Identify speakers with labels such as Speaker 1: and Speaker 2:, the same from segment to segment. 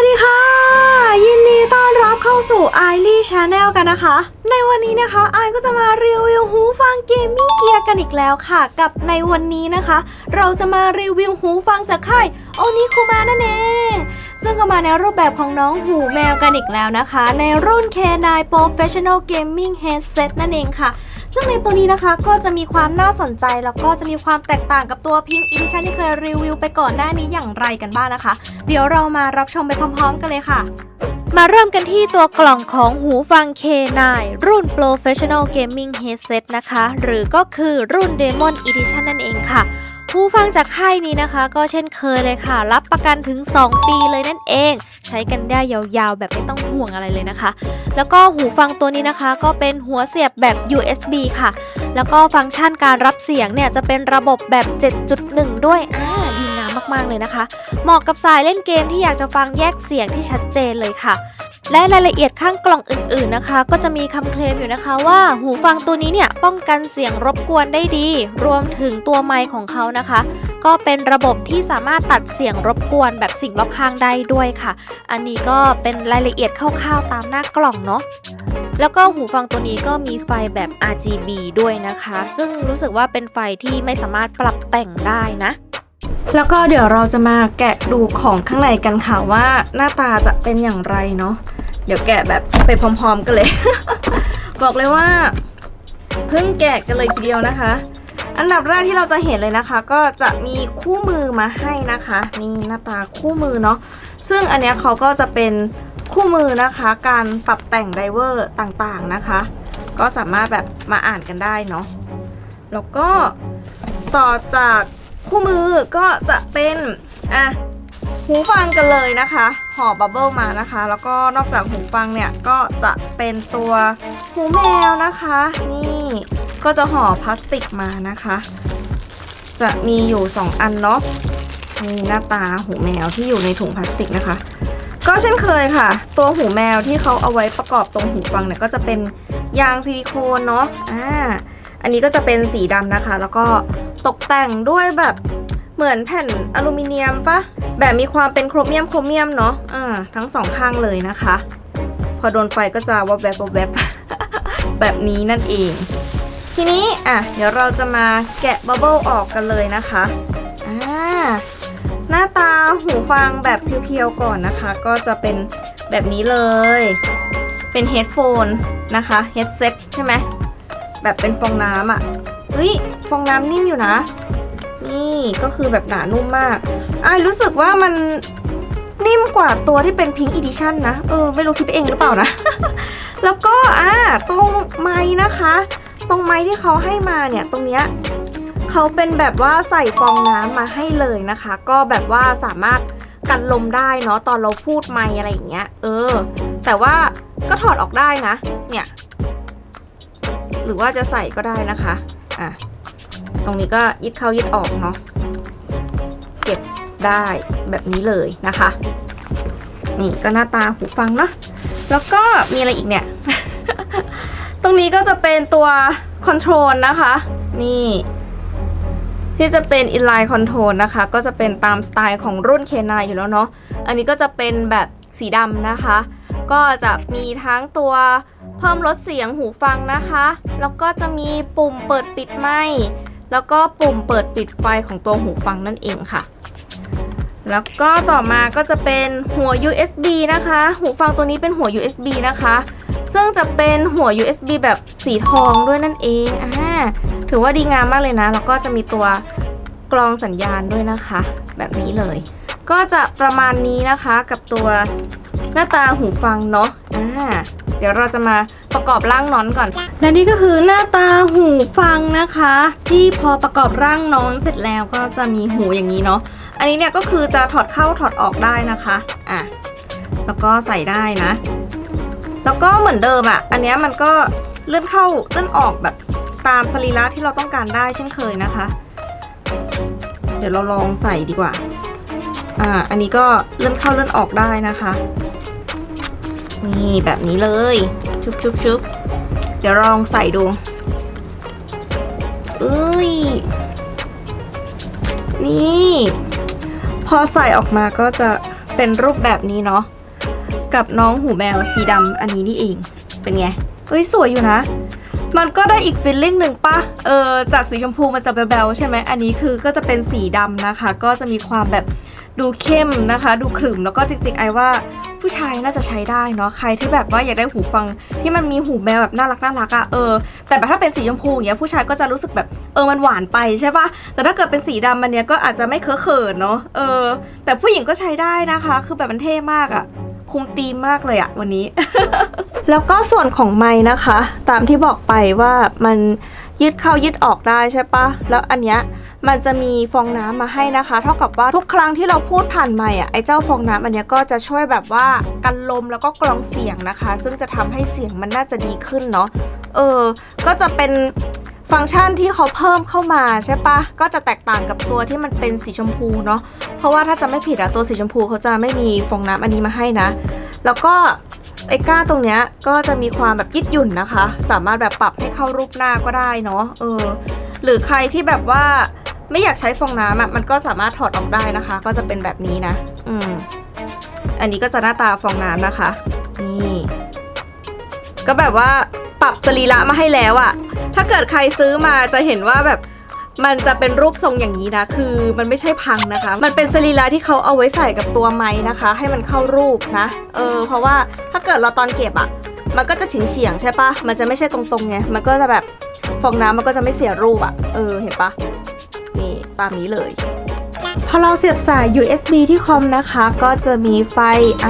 Speaker 1: วัสดีค่ะ ยินดีต้อนรับเข้าสู่ i อลี่ชาแนลกันนะคะ ในวันนี้นะคะไอก็จะมารีวิวหูฟังเกมมิ่งเกียร์กันอีกแล้วค่ะ กับในวันนี้นะคะ เราจะมารีวิวหูฟังจากค่ายโอนิคุมานั่นเองซึ่งก็มาในรูปแบบของน้องหูแมวกันอีกแล้วนะคะ ในรุ่น K9 Professional Gaming Headset นั่นเองค่ะ ซึ่งในตัวนี้นะคะก็จะมีความน่าสนใจแล้วก็จะมีความแตกต่างกับตัว Pink Edition ที่เคยรีวิวไปก่อนหน้านี้อย่างไรกันบ้างนะคะ เดี๋ยวเรามารับชมไปพร้อมๆ กันเลยค่ะมาเริ่มกันที่ตัวกล่องของหูฟัง K9 รุ่น Professional Gaming Headset นะคะ หรือก็คือรุ่น Demon Edition นั่นเองค่ะ ผู้ฟังจากค่ายนี้นะคะ ก็เช่นเคยเลยค่ะ รับประกันถึง 2 ปีเลยนั่นเอง ใช้กันได้ยาวๆ แบบไม่ต้องห่วงอะไรเลยนะคะ แล้วก็หูฟังตัวนี้นะคะ ก็เป็นหัวเสียบแบบ USB ค่ะ แล้วก็ฟังก์ชันการรับเสียงเนี่ยจะเป็นระบบแบบ 7.1 ด้วยอ่าดี มากๆเลยนะคะ เหมาะกับสายเล่นเกมที่อยากจะฟังแยกเสียงที่ชัดเจนเลยค่ะ และรายละเอียดข้างกล่องอื่นๆนะคะ ก็จะมีคำเคลมอยู่นะคะว่าหูฟังตัวนี้เนี่ยป้องกันเสียงรบกวนได้ดี รวมถึงตัวไมค์ของเขานะคะ ก็เป็นระบบที่สามารถตัดเสียงรบกวนแบบสิ่งรอบข้างได้ด้วยค่ะ อันนี้ก็เป็นรายละเอียดคร่าวๆตามหน้ากล่องเนาะแล้วก็หูฟังตัวนี้ก็มีไฟแบบ RGB ด้วยนะคะ ซึ่งรู้สึกว่าเป็นไฟที่ไม่สามารถปรับแต่งได้นะ แล้วก็เดี๋ยวเราจะมาแกะดูของข้างในกันค่ะว่าหน้าตาจะเป็นอย่างไรเนาะเดี๋ยวแกะแบบไปพร้อมๆกันเลย บอกเลยว่าเพิ่งแกะกันเลยทีเดียวนะคะ อันดับแรกที่เราจะเห็นเลยนะคะ ก็จะมีคู่มือมาให้นะคะนี่หน้าตาคู่มือเนาะซึ่งอันเนี้ยเขาก็จะเป็นคู่มือนะคะ การปรับแต่งไดเวอร์ต่างๆนะคะ ก็สามารถแบบมาอ่านกันได้เนาะแล้วก็ต่อจาก คู่มือก็จะเป็นอะหูฟังกันเลยนะคะห่อบับเบิลมานะคะ แล้วก็นอกจากหูฟังเนี่ยก็จะเป็นตัวหูแมวนะคะ นี่ก็จะห่อพลาสติกมานะคะ จะมีอยู่ 2 อันเนาะนี่หน้าตาหูแมวที่อยู่ในถุงพลาสติกนะคะ ก็เช่นเคยค่ะ ตัวหูแมวที่เขาเอาไว้ประกอบตรงหูฟังเนี่ยก็จะเป็นยางซิลิโคนเนาะอ่าอันนี้ก็จะเป็นสีดำนะคะ แล้วก็ ตกแต่งด้วยแบบเหมือนแผ่นอลูมิเนียมปะแบบมีความเป็นโครเมียมโครเมียมเนาะอ่าทั้งสองข้างเลยนะคะ พอโดนไฟก็จะวับแวบวับแวบแบบนี้นั่นเอง ทีนี้อะเดี๋ยวเราจะมาแกะบับเบิลออกกันเลยนะคะอ่าหน้าตาหูฟังแบบเพียวๆก่อนนะคะ ก็จะเป็นแบบนี้เลย เป็นเฮดโฟนนะคะเฮดเซ็ตใช่ไหมแบบเป็นฟองน้ำอะ่ะ เฮ้ยฟองน้ำนิ่มอยู่นะ นี่ก็คือแบบหนานุ่มมากอ้ายรู้สึกว่ามันนิ่มกว่าตัวที่เป็นพิง k ์อีดิชั่นนะ เออ ไม่รู้คิดไปเองหรือเปล่านะ แล้วก็อ่าตรงไม้นะคะ ตรงไม้ที่เขาให้มาเนี่ยตรงเนี้ยเขาเป็นแบบว่าใส่ฟองน้ำมาให้เลยนะคะ ก็แบบว่าสามารถกันลมได้เนาะตอนเราพูดไม่อะไรอย่างเงี้ย เออ แต่ว่าก็ถอดออกได้นะ เนี่ย หรือว่าจะใส่ก็ได้นะคะ อะ ตรงนี้ก็ยึดเข้ายึดออกเนาะ เก็บได้แบบนี้เลยนะคะ นี่ก็หน้าตาหูฟังเนาะ แล้วก็มีอะไรอีกเนี่ย ตรงนี้ก็จะเป็นตัวคอนโทรลนะคะ นี่ที่จะเป็น inline control นะคะ ก็จะเป็นตามสไตล์ของรุ่น K9 อยู่แล้วเนาะ อันนี้ก็จะเป็นแบบสีดำนะคะ ก็จะมีทั้งตัว เพิ่มลดเสียงหูฟังนะคะ แล้วก็จะมีปุ่มเปิดปิดไมค์แล้วก็ปุ่มเปิดปิดไฟของตัวหูฟังนั่นเองค่ะ แล้วก็ต่อมาก็จะเป็นหัว USB นะคะ หูฟังตัวนี้เป็นหัว USB นะคะ ซึ่งจะเป็นหัว USB แบบสีทองด้วยนั่นเองอ่าถือว่าดีงามมากเลยนะ แล้วก็จะมีตัวกรองสัญญาณด้วยนะคะ แบบนี้เลย ก็จะประมาณนี้นะคะกับตัวหน้าตาหูฟังเนาะอ่า เดี๋ยวเราจะมาประกอบร่างน้อนก่อน และนี่ก็คือหน้าตาหูฟังนะคะ ที่พอประกอบร่างน้องเสร็จแล้วก็จะมีหูอย่างนี้เนาะอันนี้เนี่ยก็คือจะถอดเข้าถอดออกได้นะคะอะแล้วก็ใส่ได้นะ แล้วก็เหมือนเดิมอะ่ะ อันเนี้ยมันก็เลื่อนเข้าเลื่อนออกแบบตามสรีระที่เราต้องการได้เช่นเคยนะคะ เดี๋ยวเราลองใส่ดีกว่าอ่า อันนี้ก็เลื่อนเข้าเลื่อนออกได้นะคะ นี่แบบนี้เลย ชุบชุบชุบเดี๋ยวลองใส่ดูเอ้ย นี่ พอใส่ออกมาก็จะเป็นรูปแบบนี้เนาะ กับน้องหูแมวสีดำอันนี้นี่เอง เป็นไงเฮ้ย สวยอยู่นะ มันก็ได้อีกฟีลลิ่งหนึ่งปะเออ จากสีชมพูมันจะแบลๆใช่ไหม อันนี้คือก็จะเป็นสีดำนะคะ ก็จะมีความแบบดูเข้มนะคะ ดูขรึมแล้วก็จริงๆไอว่า ผู้ชายน่าจะใช้ได้เนาะใครที่แบบว่าอยากได้หูฟังที่มันมีหูแมวแบบน่ารักน่ารักอะเออแต่แบบถ้าเป็นสีชมพูอย่างเงี้ยผู้ชายก็จะรู้สึกแบบเออมันหวานไปใช่ปะแต่ถ้าเกิดเป็นสีดำมันเนี้ยก็อาจจะไม่เคอะเขินเนาะเออ แต่ผู้หญิงก็ใช้ได้นะคะ คือแบบมันเท่มากอะคุมตีมมากเลยอะวันนี้ แล้วก็ส่วนของไม้นะคะ ตามที่บอกไปว่ามัน ยืดเข้ายืดออกได้ใช่ปะแล้วอันเนี้ยมันจะมีฟองน้ำมาให้นะคะ เท่ากับว่าทุกครั้งที่เราพูดผ่านไมค์อะไอ้เจ้าฟองน้ำอันเนี้ยก็จะช่วยแบบว่ากันลมแล้วก็กรองเสียงนะคะ ซึ่งจะทำให้เสียงมันน่าจะดีขึ้นเนาะเออ ก็จะเป็นฟังก์ชันที่เขาเพิ่มเข้ามาใช่ปะก็จะแตกต่างกับตัวที่มันเป็นสีชมพูเนาะเพราะว่าถ้าจะไม่ผิดอะตัวสีชมพูเขาจะไม่มีฟองน้ำอันนี้มาให้นะ แล้วก็ ไอ้ก้านตรงเนี้ยก็จะมีความแบบยืดหยุ่นนะคะ สามารถแบบปรับให้เข้ารูปหน้าก็ได้เนาะเออ หรือใครที่แบบว่าไม่อยากใช้ฟองน้ำอะมันก็สามารถถอดออกได้นะคะ ก็จะเป็นแบบนี้นะ อืม อันนี้ก็จะหน้าตาฟองน้ำนะคะ นี่ ก็แบบว่าปรับสรีระมาให้แล้วอะ ถ้าเกิดใครซื้อมาจะเห็นว่าแบบ มันจะเป็นรูปทรงอย่างนี้นะ คือมันไม่ใช่พังนะคะ มันเป็นสรีระที่เขาเอาไว้ใส่กับตัวไม้นะคะ ให้มันเข้ารูปนะ เออ เพราะว่าถ้าเกิดเราตอนเก็บอะมันก็จะเฉียงเฉียงใช่ปะมันจะไม่ใช่ตรงๆไง มันก็จะแบบฟองน้ำมันก็จะไม่เสียรูปอะเออ เห็นปะนี่ตามนี้เลย พอเราเสียบสาย USB ที่คอมนะคะ ก็จะมีไฟ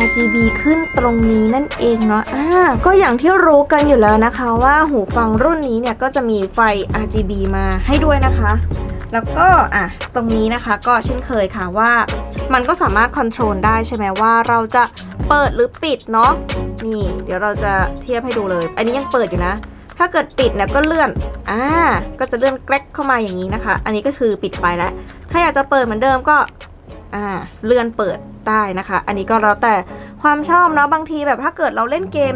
Speaker 1: RGB ขึ้นตรงนี้นั่นเองเนาะอ่าก็อย่างที่รู้กันอยู่แล้วนะคะว่าหูฟังรุ่นนี้เนี่ยก็จะมีไฟ RGB มาให้ด้วยนะคะ แล้วก็อะตรงนี้นะคะก็เช่นเคยค่ะว่า มันก็สามารถคอนโทรลได้ใช่ไหมว่าเราจะเปิดหรือปิดเนาะนี่ เดี๋ยวเราจะเทียบให้ดูเลย อันนี้ยังเปิดอยู่นะ ถ้าเกิดปิดเนี่ยก็เลื่อน อ่า ก็จะเลื่อนแกรกเข้ามาอย่างนี้นะคะ อันนี้ก็คือปิดไฟแล้ว ถ้าอยากจะเปิดเหมือนเดิมก็ อ่า เลื่อนเปิดได้นะคะ อันนี้ก็แล้วแต่ความชอบเนาะ บางทีแบบถ้าเกิดเราเล่นเกม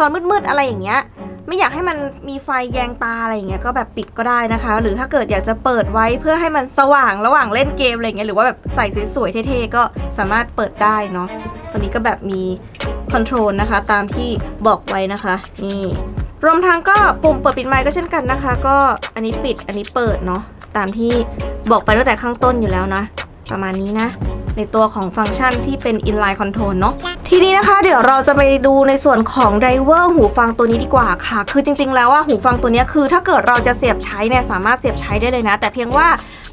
Speaker 1: ตอนมืดๆอะไรอย่างเงี้ย ไม่อยากให้มันมีไฟแยงตาอะไรอย่างเงี้ย ก็แบบปิดก็ได้นะคะ หรือถ้าเกิดอยากจะเปิดไว้เพื่อให้มันสว่างระหว่างเล่นเกมอะไรเงี้ย หรือว่าแบบใส่สวยๆเท่ๆก็สามารถเปิดได้เนาะตัวนี้ก็แบบมีคอนโทรลนะคะ ตามที่บอกไว้นะคะ นี่ รวมทั้งก็ปุ่มเปิดปิดไมค์ก็เช่นกันนะคะ ก็อันนี้ปิดอันนี้เปิดเนาะตามที่บอกไปตั้งแต่ข้างต้นอยู่แล้วนะ ประมาณนี้นะ ในตัวของฟังก์ชันที่เป็น inline control เนาะทีนี้นะคะ เดี๋ยวเราจะไปดูในส่วนของไดเวอร์หูฟังตัวนี้ดีกว่าค่ะ คือจริง ๆ แล้วว่าหูฟังตัวนี้คือถ้าเกิดเราจะเสียบใช้เนี่ยสามารถเสียบใช้ได้เลยนะ แต่เพียงว่า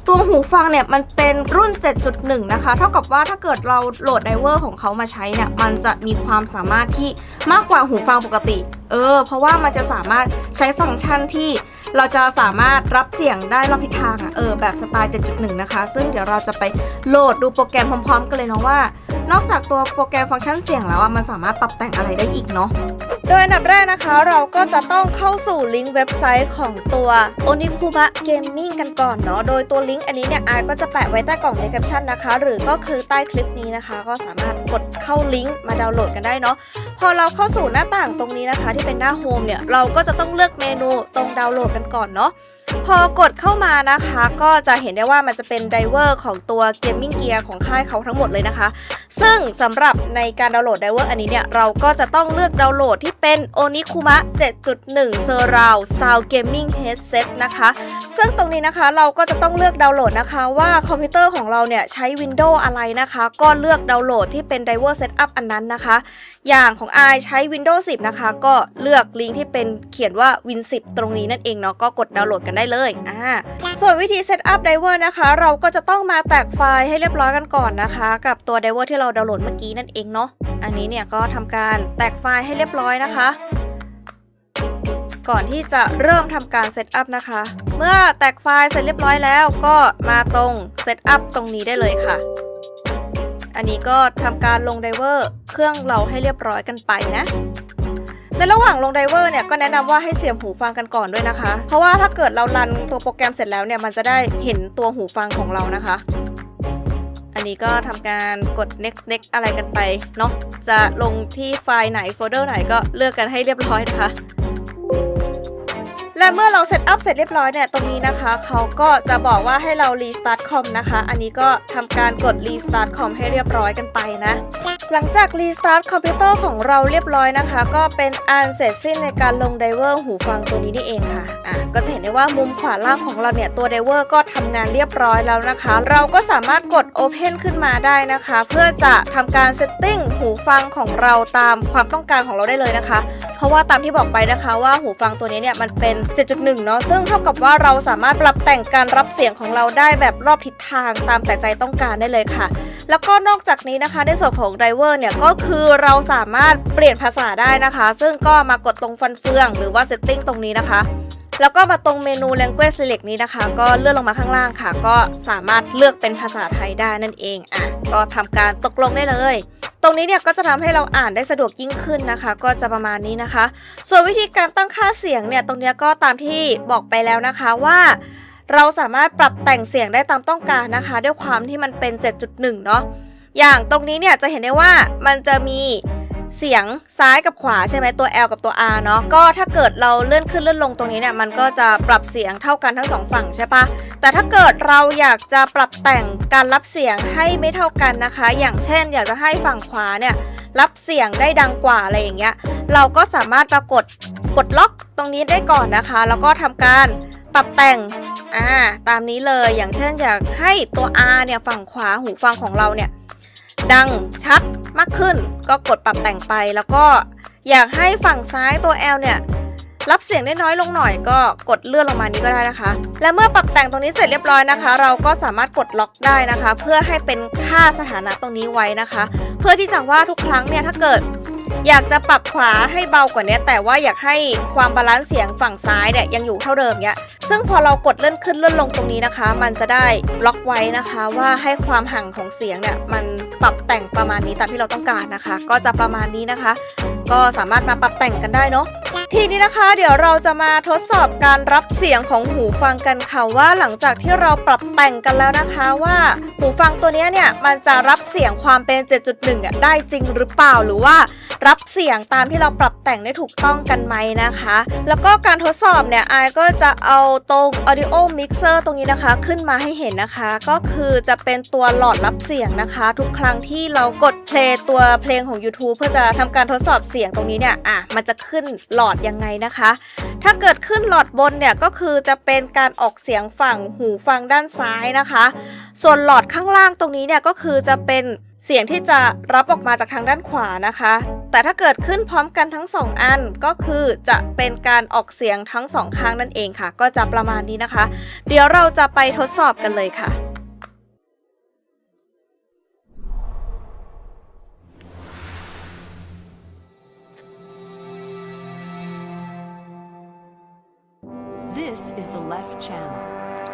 Speaker 1: ตัวหูฟังเนี่ยมันเป็นรุ่น 7.1 นะคะ เท่ากับว่าถ้าเกิดเราโหลดไดเวอร์ของเขามาใช้เนี่ย มันจะมีความสามารถที่มากกว่าหูฟังปกติ เออ เพราะว่ามันจะสามารถใช้ฟังก์ชันที่ เราจะสามารถรับเสียงได้รอบทิศทางอะเออแบบสไตล์ 7.1 นะคะ ซึ่งเดี๋ยวเราจะไปโหลดดูโปรแกรมพร้อมๆ กันเลยเนาะว่า นอกจากตัวโปรแกรมฟังก์ชันเสียงแล้วอะมันสามารถปรับแต่งอะไรได้อีกเนาะโดยอันดับแรกนะคะเราก็จะต้องเข้าสู่ลิงก์เว็บไซต์ของตัว Onikuba Gaming กันก่อนเนาะโดยตัวลิงก์อันนี้เนี่ยอายก็จะแปะไว้ใต้กล่อง description นะคะ หรือก็คือใต้คลิปนี้นะคะ ก็สามารถกดเข้าลิงก์มาดาวน์โหลดกันได้เนาะพอเราเข้าสู่หน้าต่างตรงนี้นะคะ ที่เป็นหน้าโฮมเนี่ยเราก็จะต้องเลือกเมนูตรงดาวน์โหลดกันก่อนเนาะ พอกดเข้ามานะคะ ก็จะเห็นได้ว่ามันจะเป็นไดเวอร์ของตัวเกมมิ่งเกียร์ของค่ายเขาทั้งหมดเลยนะคะ ซึ่งสำหรับในการดาวน์โหลดไดเวอร์อันนี้เนี่ย เราก็จะต้องเลือกดาวน์โหลดที่เป็น Onikuma 7.1 Surround Sound Gaming Headset นะคะ ซึ่งตรงนี้นะคะเราก็จะต้องเลือกดาวน์โหลดนะคะ ว่าคอมพิวเตอร์ของเราเนี่ยใช้ Windows อะไรนะคะ ก็เลือกดาวน์โหลดที่เป็น Driver Setup อันนั้นนะคะ อย่างของ i ใช้ Windows 10 นะคะ ก็เลือกลิงก์ที่เป็นเขียนว่า Win 10 ตรงนี้นั่นเองเนาะก็กดดาวน์โหลดกันได้เลยอ่าส่วนวิธี Setup Driver นะคะ เราก็จะต้องมาแตกไฟล์ให้เรียบร้อยกันก่อนนะคะ กับตัว Driver ที่เราดาวน์โหลดเมื่อกี้นั่นเองเนาะอันนี้เนี่ยก็ทำการแตกไฟล์ให้เรียบร้อยนะคะ ก่อนที่จะเริ่มทำการเซตอัพนะคะ เมื่อแตกไฟล์เสร็จเรียบร้อยแล้ว ก็มาตรงเซตอัพตรงนี้ได้เลยค่ะอันนี้ก็ทำการลงไดเวอร์เครื่องเราให้เรียบร้อยกันไปนะ ในระหว่างลงไดเวอร์เนี่ยก็แนะนำว่าให้เสียบหูฟังกันก่อนด้วยนะคะ เพราะว่าถ้าเกิดเรารันตัวโปรแกรมเสร็จแล้วเนี่ยมันจะได้เห็นตัวหูฟังของเรานะคะ อันนี้ก็ทำการกด next next อะไรกันไปเนาะจะลงที่ไฟล์ไหนโฟลเดอร์ไหนก็เลือกกันให้เรียบร้อยนะคะ และเมื่อเราเซตอัพเสร็จเรียบร้อยเนี่ยตรงนี้นะคะเขาก็จะบอกว่าให้เรารีสตาร์ทคอมนะคะ อันนี้ก็ทำการกดรีสตาร์ทคอมให้เรียบร้อยกันไปนะ หลังจากรีสตาร์ทคอมพิวเตอร์ของเราเรียบร้อยนะคะ ก็เป็นอันเสร็จสิ้นในการลงไดเวอร์หูฟังตัวนี้นี่เองค่ะอะ ก็จะเห็นได้ว่ามุมขวาล่างของเราเนี่ยตัวไดเวอร์ก็ทำงานเรียบร้อยแล้วนะคะ เราก็สามารถกด Open ขึ้นมาได้นะคะ เพื่อจะทำการเซตติ้งหูฟังของเราตามความต้องการของเราได้เลยนะคะ เพราะว่าตามที่บอกไปนะคะว่าหูฟังตัวนี้เนี่ยมันเป็น7.1 เนาะซึ่งเท่ากับว่าเราสามารถปรับแต่งการรับเสียงของเราได้แบบรอบทิศทางตามแต่ใจต้องการได้เลยค่ะ แล้วก็นอกจากนี้นะคะในส่วนของไดเวอร์เนี่ยก็คือเราสามารถเปลี่ยนภาษาได้นะคะ ซึ่งก็มากดตรงฟันเฟืองหรือว่าเซตติ้งตรงนี้นะคะ แล้วก็มาตรงเมนู language select นี้นะคะ ก็เลื่อนลงมาข้างล่างค่ะ ก็สามารถเลือกเป็นภาษาไทยได้นั่นเองอะก็ทำการตกลงได้เลย ตรงนี้เนี่ยก็จะทำให้เราอ่านได้สะดวกยิ่งขึ้นนะคะ ก็จะประมาณนี้นะคะ ส่วนวิธีการตั้งค่าเสียงเนี่ยตรงนี้ก็ตามที่บอกไปแล้วนะคะว่าเราสามารถปรับแต่งเสียงได้ตามต้องการนะคะ ด้วยความที่มันเป็น 7.1 เนาะอย่างตรงนี้เนี่ยจะเห็นได้ว่ามันจะมี เสียงซ้ายกับขวาใช่ไหมตัว L กับตัว R เนาะก็ถ้าเกิดเราเลื่อนขึ้นเลื่อนลงตรงนี้เนี่ยมันก็จะปรับเสียงเท่ากันทั้งสองฝั่งใช่ปะแต่ถ้าเกิดเราอยากจะปรับแต่งการรับเสียงให้ไม่เท่ากันนะคะ อย่างเช่น อยากจะให้ฝั่งขวาเนี่ยรับเสียงได้ดังกว่าอะไรอย่างเงี้ยเราก็สามารถปรากฏกดล็อกตรงนี้ได้ก่อนนะคะ แล้วก็ทำการปรับแต่งอ่าตามนี้เลยอย่างเช่นอยากให้ตัว R เนี่ยฝั่งขวาหูฟังของเราเนี่ย ดังชัดมากขึ้น ก็กดปรับแต่งไป แล้วก็อยากให้ฝั่งซ้ายตัว L เนี่ยรับเสียงได้น้อยลงหน่อยก็กดเลื่อนลงมานี้ก็ได้นะคะ และเมื่อปรับแต่งตรงนี้เสร็จเรียบร้อยนะคะ เราก็สามารถกดล็อกได้นะคะ เพื่อให้เป็นค่าสถานะตรงนี้ไว้นะคะ เพื่อที่จะว่าทุกครั้งเนี่ยถ้าเกิด อยากจะปรับขวาให้เบากว่านี้แต่ว่าอยากให้ความบาลานซ์เสียงฝั่งซ้ายเนี่ยยังอยู่เท่าเดิมเนี่ยซึ่งพอเรากดเลื่อนขึ้นเลื่อนลงตรงนี้นะคะ มันจะได้ล็อกไว้นะคะว่าให้ความห่างของเสียงเนี่ยมันปรับแต่งประมาณนี้ตามที่เราต้องการนะคะ ก็จะประมาณนี้นะคะ ก็สามารถมาปรับแต่งกันได้เนาะ ทีนี้นะคะ เดี๋ยวเราจะมาทดสอบการรับเสียงของหูฟังกันค่ะว่าหลังจากที่เราปรับแต่งกันแล้วนะคะว่า หูฟังตัวนี้เนี่ยมันจะรับเสียงความเป็น 7.1อะได้จริงหรือเปล่าหรือว่ารับเสียงตามที่เราปรับแต่งได้ถูกต้องกันไหมนะคะ แล้วก็การทดสอบเนี่ยไอายก็จะเอาตรง audio mixer ตรงนี้นะคะ ขึ้นมาให้เห็นนะคะ ก็คือจะเป็นตัวหลอดรับเสียงนะคะ ทุกครั้งที่เรากดเพลย์ตัวเพลงของ YouTube เพื่อจะทำการทดสอบเสียงตรงนี้เนี่ยอะมันจะขึ้นหลอดยังไงนะคะ ถ้าเกิดขึ้นหลอดบนเนี่ยก็คือจะเป็นการออกเสียงฝั่งหูฟังด้านซ้ายนะคะ ส่วนหลอดข้างล่างตรงนี้เนี่ยก็คือจะเป็นเสียงที่จะรับออกมาจากทางด้านขวานะคะ แต่ถ้าเกิดขึ้นพร้อมกันทั้งสองอันก็คือจะเป็นการออกเสียงทั้งสองข้างนั่นเองค่ะ ก็จะประมาณนี้นะคะ เดี๋ยวเราจะไปทดสอบกันเลยค่ะ
Speaker 2: This is the left channel.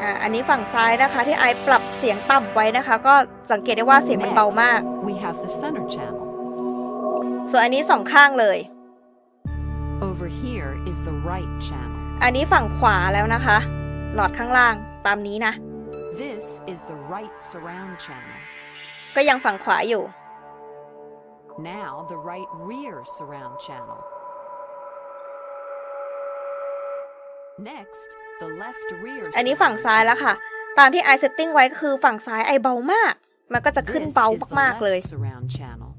Speaker 1: อะอันนี้ฝั่งซ้ายนะคะที่ไอปรับเสียงต่ำไว้นะคะ ก็สังเกตได้ว่าเสียงมันเบามาก
Speaker 2: we have the center channel.
Speaker 1: ส่วนอันนี้สองข้างเลย
Speaker 2: Over here is the right channel.
Speaker 1: อันนี้ฝั่งขวาแล้วนะคะ หลอดข้างล่างตามนี้นะ
Speaker 2: This is the right surround channel.
Speaker 1: ก็ยังฝั่งขวาอยู่
Speaker 2: Now the right rear surround channel. Next, the left rear
Speaker 1: อันนี้ฝั่ง
Speaker 2: surround
Speaker 1: ซ้ายแล้วค่ะ ตามที่ไอเซตติ้งไว้คือฝั่งซ้ายไอเบามาก มันก็จะขึ้น
Speaker 2: This
Speaker 1: เบา
Speaker 2: is the
Speaker 1: มากๆเลย
Speaker 2: left surround channel.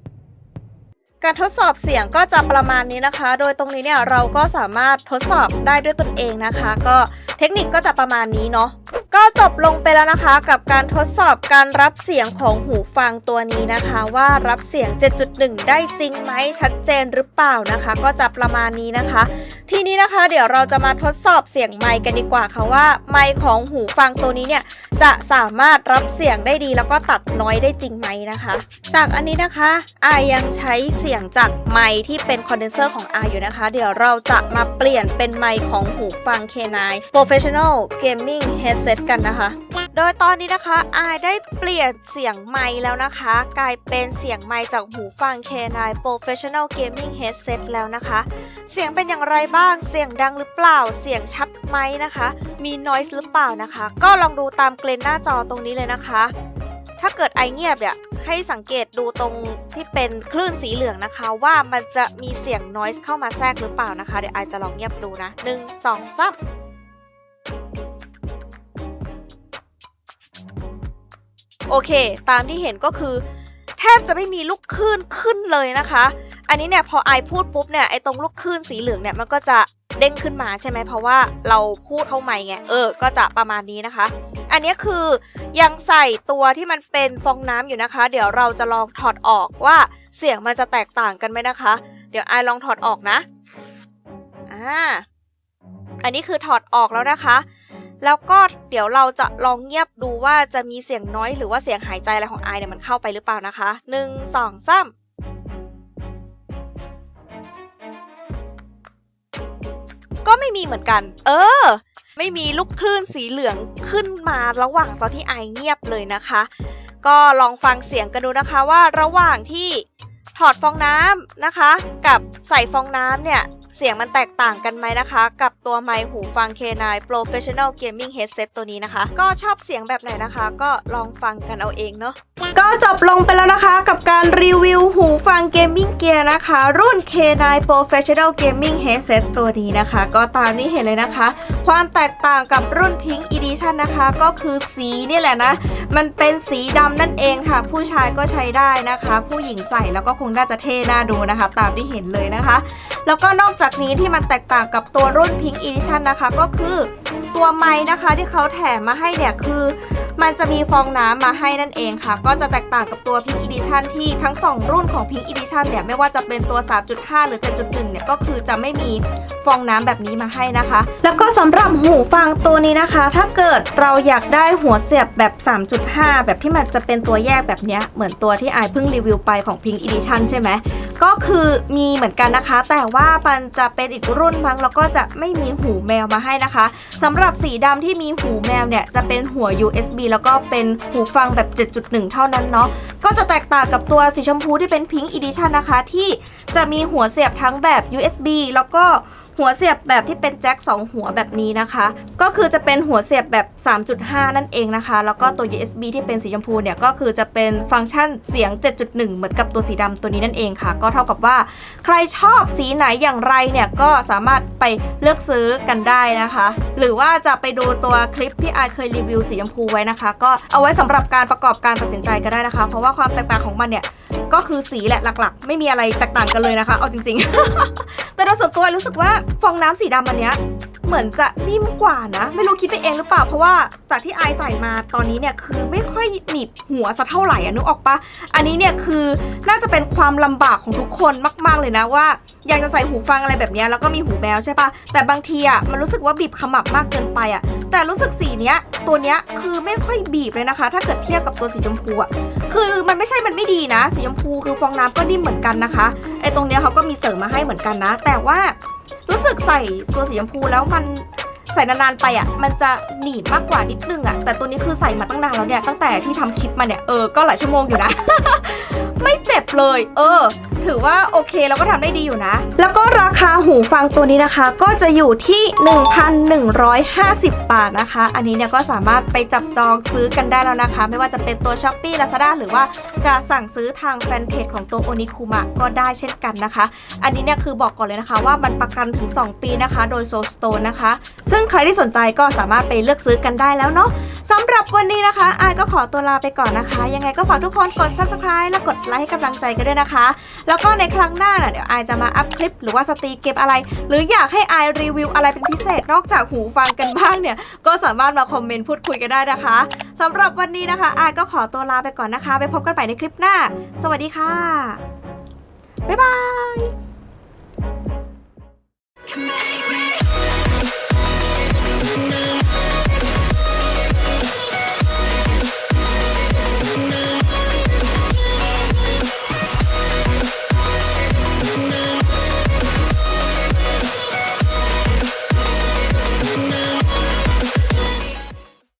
Speaker 1: การทดสอบเสียงก็จะประมาณนี้นะคะ โดยตรงนี้เนี่ยเราก็สามารถทดสอบได้ด้วยตนเองนะคะ ก็เทคนิคก็จะประมาณนี้เนาะ ก็จบลงไปแล้วนะคะกับการทดสอบการรับเสียงของหูฟังตัวนี้นะคะ ว่ารับเสียง 7.1 ได้จริงไหมชัดเจนหรือเปล่านะคะ ก็จะประมาณนี้นะคะ ทีนี้นะคะ เดี๋ยวเราจะมาทดสอบเสียงไมค์กันดีกว่าค่ะว่าไมค์ของหูฟังตัวนี้เนี่ยจะสามารถรับเสียงได้ดีแล้วก็ตัดน้อยได้จริงไหมนะคะ จากอันนี้นะคะอายยังใช้เสียงจากไมค์ที่เป็นคอนเดนเซอร์ของอายอยู่นะคะ เดี๋ยวเราจะมาเปลี่ยนเป็นไมค์ของหูฟัง K9 Professional Gaming Headset กันนะคะ โดยตอนนี้นะคะอายได้เปลี่ยนเสียงไมค์แล้วนะคะ กลายเป็นเสียงไมค์จากหูฟัง K9 Professional Gaming Headset แล้วนะคะ เสียงเป็นอย่างไรบ้างเสียงดังหรือเปล่า เสียงชัดไหมนะคะ มี noise หรือเปล่านะคะ ก็ลองดูตามเกรนหน้าจอตรงนี้เลยนะคะ ถ้าเกิดไอเงียบเนี่ยให้สังเกตดูตรงที่เป็นคลื่นสีเหลืองนะคะ ว่ามันจะมีเสียง noise เข้ามาแทรกหรือเปล่านะคะ เดี๋ยวไอจะลองเงียบดูนะ 1 2 3 โอเค ตามที่เห็นก็คือ แทบจะไม่มีลูกคลื่นขึ้นเลยนะคะ อันนี้เนี่ยพอไอพูดปุ๊บเนี่ยไอตรงลูกคลื่นสีเหลืองเนี่ยมันก็จะเด้งขึ้นมาใช่ไหมเพราะว่าเราพูดเข้าใหม่ไงเออ ก็จะประมาณนี้นะคะ อันนี้คือยังใส่ตัวที่มันเป็นฟองน้ำอยู่นะคะ เดี๋ยวเราจะลองถอดออกว่าเสียงมันจะแตกต่างกันไหมนะคะ เดี๋ยวไอลองถอดออกนะอ่าอันนี้คือถอดออกแล้วนะคะ แล้วก็เดี๋ยวเราจะลองเงียบดูว่าจะมีเสียงน้อยหรือว่าเสียงหายใจอะไรของไอเนี่ยมันเข้าไปหรือเปล่านะคะหนึ่งสองสามก็ไม่มีเหมือนกัน เออ ไม่มีลูกคลื่นสีเหลืองขึ้นมาระหว่างตอนที่ไอเงียบเลยนะคะ ก็ลองฟังเสียงกันดูนะคะว่าระหว่างที่ ถอดฟองน้ำนะคะ กับใส่ฟองน้ำเนี่ย เสียงมันแตกต่างกันไหมนะคะ กับตัวไมค์หูฟัง K9 Professional Gaming Headset ตัวนี้นะคะ ก็ชอบเสียงแบบไหนนะคะ ก็ลองฟังกันเอาเองเนาะก็จบลงไปแล้วนะคะกับการรีวิวหูฟัง Gaming Gear นะคะ รุ่น K9 Professional Gaming Headset ตัวนี้นะคะ ก็ตามนี้เห็นเลยนะคะ ความแตกต่างกับรุ่น Pink Edition นะคะ ก็คือสีนี่แหละนะ มันเป็นสีดำนั่นเองค่ะ ผู้ชายก็ใช้ได้นะคะ ผู้หญิงใส่แล้วก็คงน่าจะเท่น่าดูนะคะ ตามที่เห็นเลยนะคะ แล้วก็นอกจากนี้ที่มันแตกต่างกับตัวรุ่น Pink Edition นะคะก็คือ ตัวไม้นะคะที่เขาแถมมาให้เนี่ยคือ มันจะมีฟองน้ำมาให้นั่นเองค่ะ ก็จะแตกต่างกับตัว Pink Edition ที่ทั้ง 2 รุ่นของ Pink Edition เนี่ยไม่ว่าจะเป็นตัว 3.5 หรือ 7.1 เนี่ยก็คือจะไม่มีฟองน้ำแบบนี้มาให้นะคะ แล้วก็สำหรับหูฟังตัวนี้นะคะ ถ้าเกิดเราอยากได้หัวเสียบแบบ 3.5 แบบที่มันจะเป็นตัวแยกแบบเนี้ยเหมือนตัวที่ไอเพิ่งรีวิวไปของ Pink Edition ใช่ไหม ก็คือมีเหมือนกันนะคะ แต่ว่ามันจะเป็นอีกรุ่นมั้งแล้วก็จะไม่มีหูแมวมาให้นะคะสำหรับสีดำที่มีหูแมวเนี่ยจะเป็นหัว USB แล้วก็เป็นหูฟังแบบ 7.1 เท่านั้นเนาะก็จะแตกต่างกับตัวสีชมพูที่เป็น Pink Edition นะคะ ที่จะมีหัวเสียบทั้งแบบ USB แล้วก็ หัวเสียบแบบที่เป็นแจ็ค2 หัวแบบนี้นะคะ ก็คือจะเป็นหัวเสียบแบบ 3.5 นั่นเองนะคะ แล้วก็ตัว USB ที่เป็นสีชมพูเนี่ยก็คือจะเป็นฟังก์ชันเสียง 7.1 เหมือนกับตัวสีดำตัวนี้นั่นเองค่ะ ก็เท่ากับว่าใครชอบสีไหนอย่างไรเนี่ยก็สามารถไปเลือกซื้อกันได้นะคะ หรือว่าจะไปดูตัวคลิปที่ไอเคยรีวิวสีชมพูไว้นะคะ ก็เอาไว้สำหรับการประกอบการตัดสินใจก็ได้นะคะ เพราะว่าความแตกต่างของมันเนี่ยก็คือสีแหละหลักๆ ไม่มีอะไรแตกต่างกันเลยนะคะ เอาจริงๆ แต่โดยส่วนตัวรู้สึกว่าฟองน้ำสีดำอันเนี้ยเหมือนจะนิ่มกว่านะ ไม่รู้คิดไปเองหรือเปล่า เพราะว่าจากที่ไอใส่มาตอนนี้เนี่ยคือไม่ค่อยหนีบหัวสักเท่าไหร่อะนึกออกปะอันนี้เนี่ยคือน่าจะเป็นความลำบากของทุกคนมาก ๆเลยนะว่า อยากจะใส่หูฟังอะไรแบบนี้แล้วก็มีหูแมวใช่ปะแต่บางทีอะมันรู้สึกว่าบีบขมับมากเกินไปอะแต่รู้สึกสีเนี้ยตัวเนี้ยคือไม่ค่อยบีบเลยนะคะ ถ้าเกิดเทียบกับตัวสีชมพูอะคือมันไม่ใช่มันไม่ดีนะ สีชมพูคือฟองน้ำก็นิ่มเหมือนกันนะคะไอ้ตรงเนี้ยเขาก็มีเสริมมาให้เหมือนกันนะ แต่ว่า รู้สึกใส่ตัวสีชมพูแล้วมัน ใส่นานๆไปอะมันจะหนีบมากกว่านิดนึงอะแต่ตัวนี้คือใส่มาตั้งนานแล้วเนี่ยตั้งแต่ที่ทำคลิปมาเนี่ยเออก็หลายชั่วโมงอยู่นะ ไม่เจ็บเลย เออ ถือว่าโอเคแล้วก็ทำได้ดีอยู่นะ แล้วก็ราคาหูฟังตัวนี้นะคะ ก็จะอยู่ที่ 1,150 บาทนะคะ อันนี้เนี่ยก็สามารถไปจับจองซื้อกันได้แล้วนะคะ ไม่ว่าจะเป็นตัว s h อ p e e Lazada หรือว่าจะสั่งซื้อทางแฟนเพจของตัวโอนิคุมะก็ได้เช่นกันนะคะ อันนี้เนี่ยคือบอกก่อนเลยนะคะว่ามันประกันถึง 2 ปีนะคะ โดย Soul Stone นะคะซึ่งใครที่สนใจก็สามารถไปเลือกซื้อกันได้แล้วเนาะสำหรับวันนี้นะคะอายก็ขอตัวลาไปก่อนนะคะ ยังไงก็ฝากทุกคนกด subscribe และกดไลค์ให้กำลังใจกันด้วยนะคะ แล้วก็ในครั้งหน้าน่ะเดี๋ยวอายจะมาอัพคลิปหรือว่าสตรีเก็บอะไร หรืออยากให้อายรีวิวอะไรเป็นพิเศษนอกจากหูฟังกันบ้างเนี่ย ก็สามารถมาคอมเมนต์พูดคุยกันได้นะคะสำหรับวันนี้นะคะอายก็ขอตัวลาไปก่อนนะคะ ไปพบกันใหม่ในคลิปหน้า สวัสดีค่ะ บ๊ายบาย